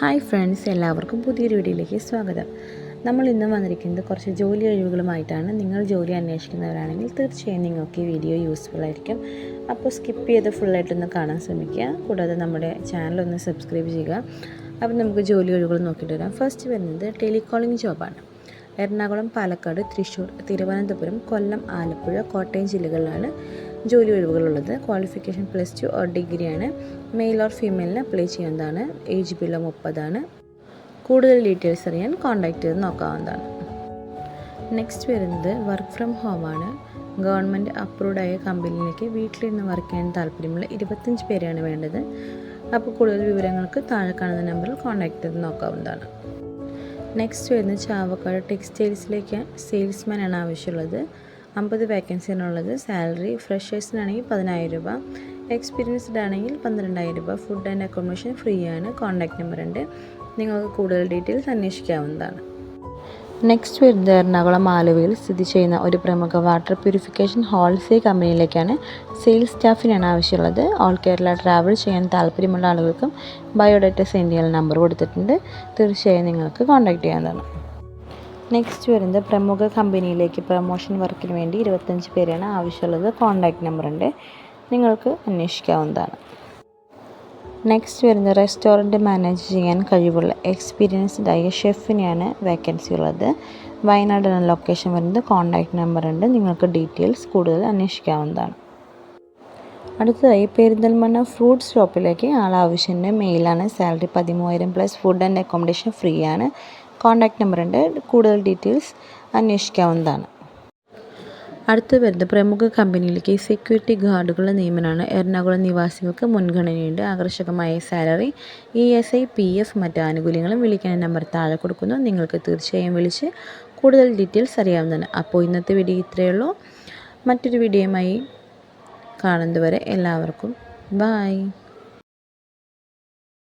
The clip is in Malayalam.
ഹായ് ഫ്രണ്ട്സ് എല്ലാവർക്കും പുതിയൊരു വീഡിയോയിലേക്ക് സ്വാഗതം. നമ്മൾ ഇന്ന് വന്നിരിക്കുന്നത് കുറച്ച് ജോലി ഒഴിവുകളുമായിട്ടാണ്. നിങ്ങൾ ജോലി അന്വേഷിക്കുന്നവരാണെങ്കിൽ തീർച്ചയായും നിങ്ങൾക്ക് ഈ വീഡിയോ യൂസ്ഫുൾ ആയിരിക്കും. അപ്പോൾ സ്കിപ്പ് ചെയ്ത് ഫുള്ളായിട്ടൊന്ന് കാണാൻ ശ്രമിക്കുക. കൂടാതെ നമ്മുടെ ചാനൽ ഒന്ന് സബ്സ്ക്രൈബ് ചെയ്യുക. അപ്പോൾ നമുക്ക് ജോലി ഒഴിവുകൾ നോക്കിയിട്ട് വരാം. ഫസ്റ്റ് വരുന്നത് ടെലികോളിംഗ് ജോബാണ് എറണാകുളം പാലക്കാട് തൃശ്ശൂർ തിരുവനന്തപുരം കൊല്ലം ആലപ്പുഴ കോട്ടയം ജില്ലകളിലാണ് ജോലി ഒഴിവുകളുള്ളത്. ക്വാളിഫിക്കേഷൻ പ്ലസ് ടു ഓർ ഡിഗ്രിയാണ് മെയിൽ ഓർ ഫീമെയിലിന് അപ്ലൈ ചെയ്യുന്നതാണ്. ഏജ് ബിലോ മുപ്പതാണ്. കൂടുതൽ ഡീറ്റെയിൽസ് അറിയാൻ കോൺടാക്റ്റ് ചെയ്ത് നോക്കാവുന്നതാണ്. നെക്സ്റ്റ് വരുന്നത് വർക്ക് ഫ്രം ഹോം ആണ്. ഗവൺമെന്റ് അപ്രൂവ്ഡ് ആയ കമ്പനിയിലേക്ക് വീട്ടിലിരുന്ന് വർക്ക് ചെയ്യാൻ താല്പര്യമുള്ള ഇരുപത്തഞ്ച് പേരെയാണ് വേണ്ടത്. അപ്പോൾ കൂടുതൽ വിവരങ്ങൾക്ക് താഴെ കാണുന്ന നമ്പറിൽ കോൺടാക്ട് ചെയ്ത് നോക്കാവുന്നതാണ്. നെക്സ്റ്റ് വരുന്നത് ചാവക്കാട് ടെക്സ്റ്റൈൽസിലേക്ക് സെയിൽസ്മാൻ ആണ് ആവശ്യമുള്ളത്. അമ്പത് വേക്കൻസിനുള്ളത് സാലറി ഫ്രഷേഴ്സിനാണെങ്കിൽ പതിനായിരം രൂപ എക്സ്പീരിയൻസ്ഡ് ആണെങ്കിൽ പന്ത്രണ്ടായിരം രൂപ ഫുഡ് ആൻഡ് അക്കോമഡേഷൻ ഫ്രീ ആണ് കോൺടാക്ട് നമ്പർ ഉണ്ട്. നിങ്ങൾക്ക് കൂടുതൽ ഡീറ്റെയിൽസ് അന്വേഷിക്കാവുന്നതാണ്. നെക്സ്റ്റ് വരുന്നത് എറണാകുളം ആലുവയിൽ സ്ഥിതി ചെയ്യുന്ന ഒരു പ്രമുഖ വാട്ടർ പ്യൂരിഫിക്കേഷൻ ഹോൾസെയിൽ കമ്പനിയിലേക്കാണ് സെയിൽസ് സ്റ്റാഫിനാണ് ആവശ്യമുള്ളത്. ഓൾ കേരള ട്രാവൽ ചെയ്യാൻ താല്പര്യമുള്ള ആളുകൾക്കും ബയോഡാറ്റ സെൻഡ് ചെയ്യാൻ നമ്പർ കൊടുത്തിട്ടുണ്ട്. തീർച്ചയായും നിങ്ങൾക്ക് കോൺടാക്റ്റ് ചെയ്യാവുന്നതാണ്. നെക്സ്റ്റ് വരുന്നത് പ്രമുഖ കമ്പനിയിലേക്ക് പ്രൊമോഷൻ വർക്കിന് വേണ്ടി ഇരുപത്തഞ്ച് പേരാണ് ആവശ്യമുള്ളത്. കോൺടാക്ട് നമ്പറുണ്ട് നിങ്ങൾക്ക് അന്വേഷിക്കാവുന്നതാണ്. നെക്സ്റ്റ് വരുന്നത് റെസ്റ്റോറന്റ് മാനേജ് ചെയ്യാൻ കഴിവുള്ള എക്സ്പീരിയൻസ്ഡ് ആയ ഷെഫിനെയാണ് വേക്കൻസി ഉള്ളത്. വയനാടാണ് ലൊക്കേഷൻ വരുന്നത് കോൺടാക്ട് നമ്പർ ഉണ്ട്. നിങ്ങൾക്ക് ഡീറ്റെയിൽസ് കൂടുതൽ അന്വേഷിക്കാവുന്നതാണ്. അടുത്തതായി പെരിന്തൽമണ്ണ ഫ്രൂട്ട്സ് ഷോപ്പിലേക്ക് ആളാവശ്യന്റെ മെയിലാണ് സാലറി പതിമൂവായിരം plus food and accommodation free ആണ്. കോൺടാക്ട് നമ്പർ ഉണ്ട്. കൂടുതൽ ഡീറ്റെയിൽസ് അന്വേഷിക്കാവുന്നതാണ്. അടുത്ത് വരുന്നത് പ്രമുഖ കമ്പനിയിലേക്ക് സെക്യൂരിറ്റി ഗാർഡുകളുടെ നിയമനമാണ്. എറണാകുളം നിവാസികൾക്ക് മുൻഗണനയുണ്ട്. ആകർഷകമായ salary E S I P F മറ്റ് ആനുകൂല്യങ്ങളും വിളിക്കുന്ന നമ്പർ താഴെ കൊടുക്കുന്നു. നിങ്ങൾക്ക് തീർച്ചയായും വിളിച്ച് കൂടുതൽ ഡീറ്റെയിൽസ് അറിയാവുന്നതാണ്. അപ്പോൾ ഇന്നത്തെ വീഡിയോ ഇത്രയേ ഉള്ളൂ. മറ്റൊരു വീഡിയോയുമായി കാണുന്നതുവരെ എല്ലാവർക്കും ബായ്